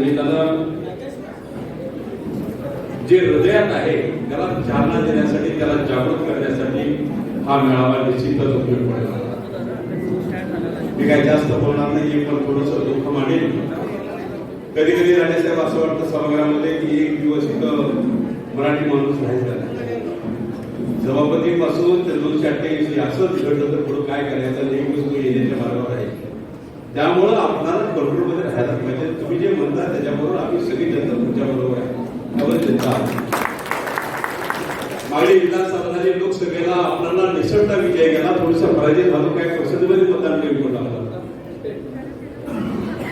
निमित्तानं जे हृदयात आहे त्याला चालना देण्यासाठी त्याला जागृत करण्यासाठी हा मेळावा निश्चितच उपयोग पडेल. मी काय जास्त बोलणार नाही पण थोडस दुःख मांडेल कधी कधी राणेसाहेब असं वाटतं सभागृहामध्ये की एक दिवस इथं मराठी माणूस राहायचा नाही. सभापतीपासून ते दोनशे अठ्ठ्याऐंशी असंच तिकडलं तर पुढे काय करायचं? एक वस्तू येण्याच्या मार्गावर आहे. त्यामुळं आपल्याला कंट्रोलमध्ये राहायला पाहिजे. तुम्ही जे म्हणता त्याच्याबरोबर आम्ही सगळी जनता तुमच्या बरोबर आहे त्यावर जनता आहे. मागणी विधानसभा झाली लोकसभेला आपल्याला निसटता विजय गेला थोडस पराजय झालो काय? परिषदेमध्ये मतदान कमी पडलं आपल्याला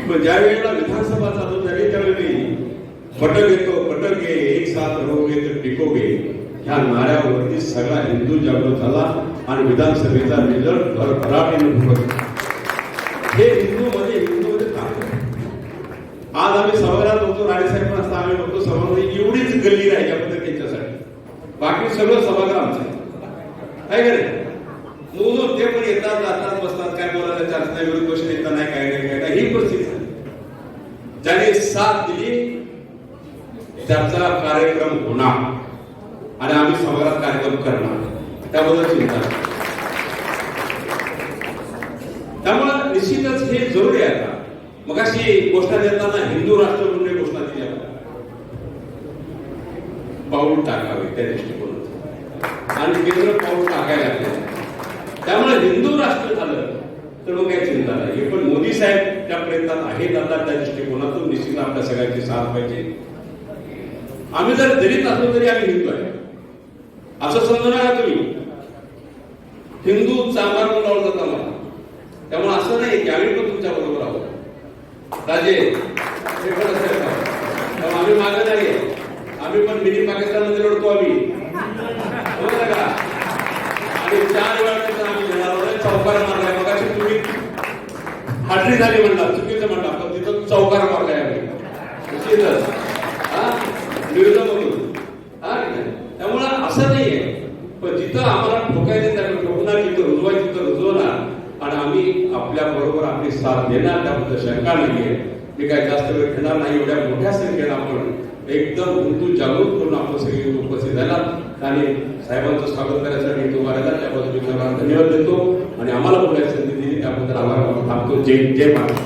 पण ज्या वेळेला विधानसभा चालू झाली त्यावेळी पटक येतो पटक घे एक साथ रहोगे तर टिकोगे ह्या नाऱ्यावरती सगळा हिंदू जागृत झाला आणि विधानसभेचा रिझल्ट भरभराटीने भरवला. हे हिंदू मध्ये हिंदू मध्ये ताकद आज आम्ही सभागृहात होतो राणेसाहेब असता आम्ही होतो सभागृह एवढीच गल्ली राहिली आपण त्यांच्यासाठी. बाकी सगळं सभागृह आमचं आहे. काय करे मोजून ते पण येतात जातात बसतात काय बोलायला चान्स नाही विरोध पक्ष नेता नाही काय नाही काय नाही ही परिस्थिती झाली. ज्याने साथ दिली त्याचा कार्यक्रम होणार. आणि आम्ही सभागृहात कार्यक्रम करणार. त्याबद्दल चिंता त्यामुळे निश्चितच हे जरुरी आहे मग अशी घोषणा देताना हिंदू राष्ट्र म्हणून घोषणा दिली आपण. पाऊल टाकावे त्या दृष्टिकोनातून. आणि केंद्र पाऊल टाकायला लागले. त्यामुळे हिंदू राष्ट्र झालं तर मग काही चिंता नाही. हे पण मोदी साहेब त्या प्रयत्नात आहेत आता त्या दृष्टिकोनातून. निश्चित आपल्या सगळ्यांची साथ पाहिजे. आम्ही जर दलित असलो तरी आम्ही हिंदू आहे. असं समजू नका तुम्ही. हिंदू चांभार म्हणून लावलं जातं त्यामुळे असं नाही की आम्ही पण तुमच्या बरोबर आहोत. राजे हे पण असं आहे का? त्यामुळे आम्ही मागे नाही आहे. आम्ही पण मिनी पाकिस्तानमध्ये लढतो आम्ही. का? आणि चार वेळा आम्ही चौकार मारलाय. मग तुम्ही हाटरी झाली म्हणला चुकीचं म्हणला पण तिथं चौकार मारलाय आम्ही. निश्चितच. हा? हा? त्यामुळं असं नाहीये. पण जिथं आम्हाला ठोकायचं त्याला ठोकणार जिथं रुजवायचं तिथं रुजवणार. आणि आम्ही आपल्या बरोबर आपली साथ देणार त्याबद्दल शंका नाहीये. मी काय जास्त वेळ घेणार नाही एवढ्या मोठ्या संख्येनं आपण एकदम हिंदू जागृत करून आपण सगळे उपस्थित झाला. आणि साहेबांचं स्वागत करण्यासाठी तो तुम्हाला त्याबद्दल तुम्हाला धन्यवाद देतो. आणि आम्हाला बोलायची संधी दिली. त्याबद्दल आभार थांबतो. जय जय महाराज.